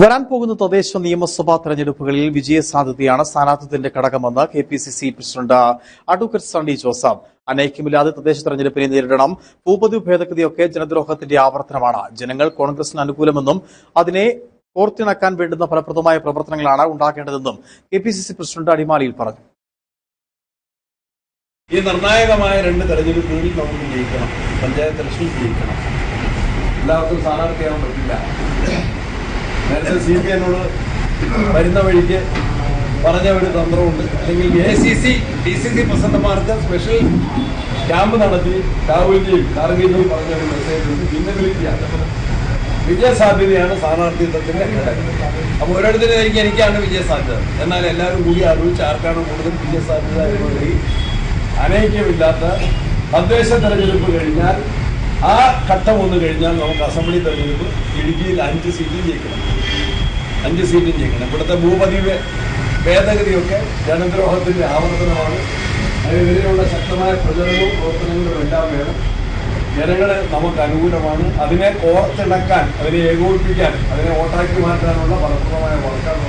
വരാൻ പോകുന്ന തദ്ദേശ നിയമസഭാ തെരഞ്ഞെടുപ്പുകളിൽ വിജയസാധ്യതയാണ് സ്ഥാനാർത്ഥിത്വത്തിന്റെ ഘടകമെന്ന് K P C C president advocate Sunny Joseph. അനൈക്യമില്ലാതെ തദ്ദേശ തെരഞ്ഞെടുപ്പിനെ നേരിടണം. ഭൂപതി ഭേദഗതിയൊക്കെ ജനദ്രോഹത്തിന്റെ ആവർത്തനമാണ്. ജനങ്ങൾ കോൺഗ്രസിന് അനുകൂലമെന്നും അതിനെ കോർത്തിണക്കാൻ വേണ്ടുന്ന ഫലപ്രദമായ പ്രവർത്തനങ്ങളാണ് ഉണ്ടാക്കേണ്ടതെന്നും K P C C president അടിമാലിയിൽ പറഞ്ഞു. ഈ നിർണായകമായ രണ്ട് തെരഞ്ഞെടുപ്പുകളിൽ നമുക്ക് ജയിക്കണം പഞ്ചായത്ത് ജയിക്കണം. എല്ലാവർക്കും സ്ഥാനാർത്ഥിയാവാൻ പറ്റില്ല. നേരത്തെ സി പി എന്നോട് വരുന്ന വഴിക്ക് പറഞ്ഞ ഒരു തന്ത്രമുണ്ട്. അല്ലെങ്കിൽ A C C D C C പ്രസിഡന്റുമാർക്ക് special camp നടത്തി രാഹുൽജിയും കാർഗിലും പറഞ്ഞ ഒരു മെസ്സേജ് ഉണ്ട്. ഭിന്നബിലിറ്റിയാണ് വിജയസാധ്യതയാണ് സ്ഥാനാർത്ഥിത്വത്തിന്റെ ഘടകം അപ്പോൾ ഓരോരുത്തരും എനിക്കാണ് വിജയസാധ്യത. എന്നാൽ എല്ലാവരും കൂടി ആലോചിച്ച് ആർക്കാണ് കൂടുതൽ വിജയസാധ്യത എന്നുള്ളതിൽ അനൈക്യമില്ലാത്ത തദ്ദേശ തെരഞ്ഞെടുപ്പ് കഴിഞ്ഞാൽ ആ ഘട്ടം ഒന്ന് കഴിഞ്ഞാൽ നമുക്ക് അസംബ്ലി തെരഞ്ഞെടുപ്പ് ഇടുക്കിയിൽ അഞ്ച് സീറ്റും ജയിക്കണം. അഞ്ച് സീറ്റും ജയിക്കണം. ഇവിടുത്തെ ഭൂപതി ഭേദഗതിയൊക്കെ ജനദ്രോഹത്തിന്റെ ആവർത്തനമാണ്. അതിനെതിരെയുള്ള ശക്തമായ പ്രചരണവും പ്രവർത്തനങ്ങളും എല്ലാം വേണം. ജനങ്ങളെ നമുക്ക് അനുകൂലമാണ്. അതിനെ ഓർത്തിണക്കാൻ അതിനെ ഏകോപിപ്പിക്കാൻ അതിനെ ഓട്ടാക്കി മാറ്റാനുള്ള ഫലപ്രദമായ വർക്കാണ്